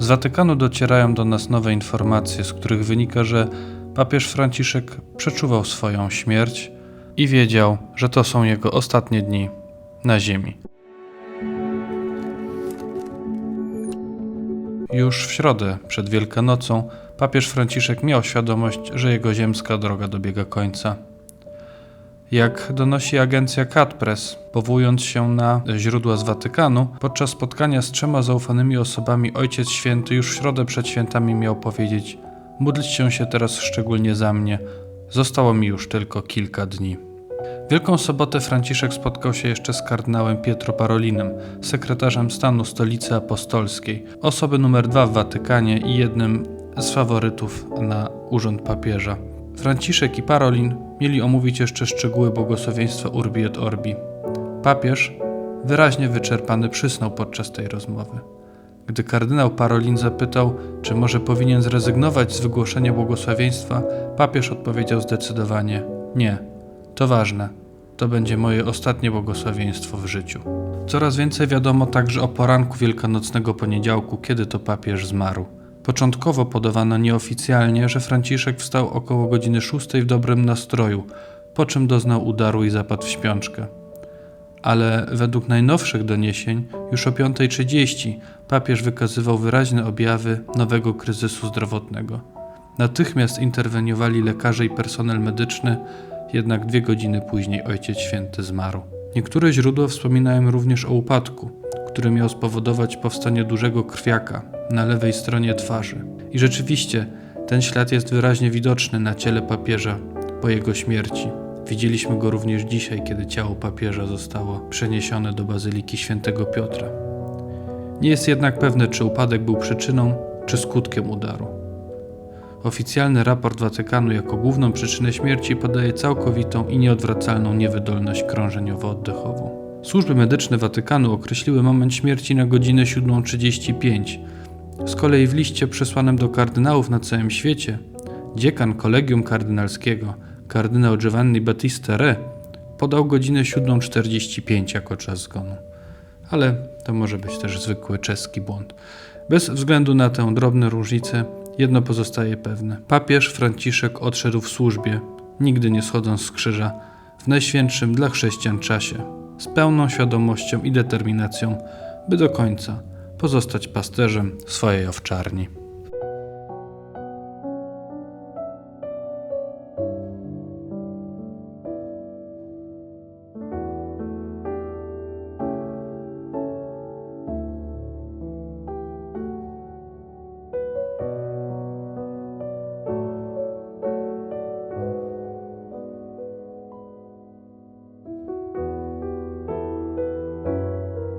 Z Watykanu docierają do nas nowe informacje, z których wynika, że papież Franciszek przeczuwał swoją śmierć i wiedział, że to są jego ostatnie dni na ziemi. Już w środę, przed Wielkanocą, papież Franciszek miał świadomość, że jego ziemska droga dobiega końca. Jak donosi agencja CatPress, powołując się na źródła z Watykanu, podczas spotkania z trzema zaufanymi osobami Ojciec Święty już w środę przed świętami miał powiedzieć: Módlcie się teraz szczególnie za mnie, zostało mi już tylko kilka dni. Wielką sobotę Franciszek spotkał się jeszcze z kardynałem Pietro Parolinem, sekretarzem stanu Stolicy Apostolskiej, osoby numer dwa w Watykanie i jednym z faworytów na urząd papieża. Franciszek i Parolin mieli omówić jeszcze szczegóły błogosławieństwa Urbi et Orbi. Papież, wyraźnie wyczerpany, przysnął podczas tej rozmowy. Gdy kardynał Parolin zapytał, czy może powinien zrezygnować z wygłoszenia błogosławieństwa, papież odpowiedział zdecydowanie: Nie, to ważne. To będzie moje ostatnie błogosławieństwo w życiu. Coraz więcej wiadomo także o poranku wielkanocnego poniedziałku, kiedy to papież zmarł. Początkowo podawano nieoficjalnie, że Franciszek wstał około godziny 6 w dobrym nastroju, po czym doznał udaru i zapadł w śpiączkę. Ale według najnowszych doniesień, już o 5.30 papież wykazywał wyraźne objawy nowego kryzysu zdrowotnego. Natychmiast interweniowali lekarze i personel medyczny, jednak dwie godziny później Ojciec Święty zmarł. Niektóre źródła wspominają również o upadku, który miał spowodować powstanie dużego krwiaka na lewej stronie twarzy. I rzeczywiście, ten ślad jest wyraźnie widoczny na ciele papieża po jego śmierci. Widzieliśmy go również dzisiaj, kiedy ciało papieża zostało przeniesione do Bazyliki Świętego Piotra. Nie jest jednak pewne, czy upadek był przyczyną, czy skutkiem udaru. Oficjalny raport Watykanu jako główną przyczynę śmierci podaje całkowitą i nieodwracalną niewydolność krążeniowo-oddechową. Służby medyczne Watykanu określiły moment śmierci na godzinę 7.35. Z kolei w liście przesłanym do kardynałów na całym świecie, dziekan kolegium kardynalskiego, kardynał Giovanni Battista Re, podał godzinę 7.45 jako czas zgonu. Ale to może być też zwykły czeski błąd. Bez względu na tę drobne różnicę, jedno pozostaje pewne. Papież Franciszek odszedł w służbie, nigdy nie schodząc z krzyża, w najświętszym dla chrześcijan czasie, z pełną świadomością i determinacją, by do końca pozostać pasterzem swojej owczarni.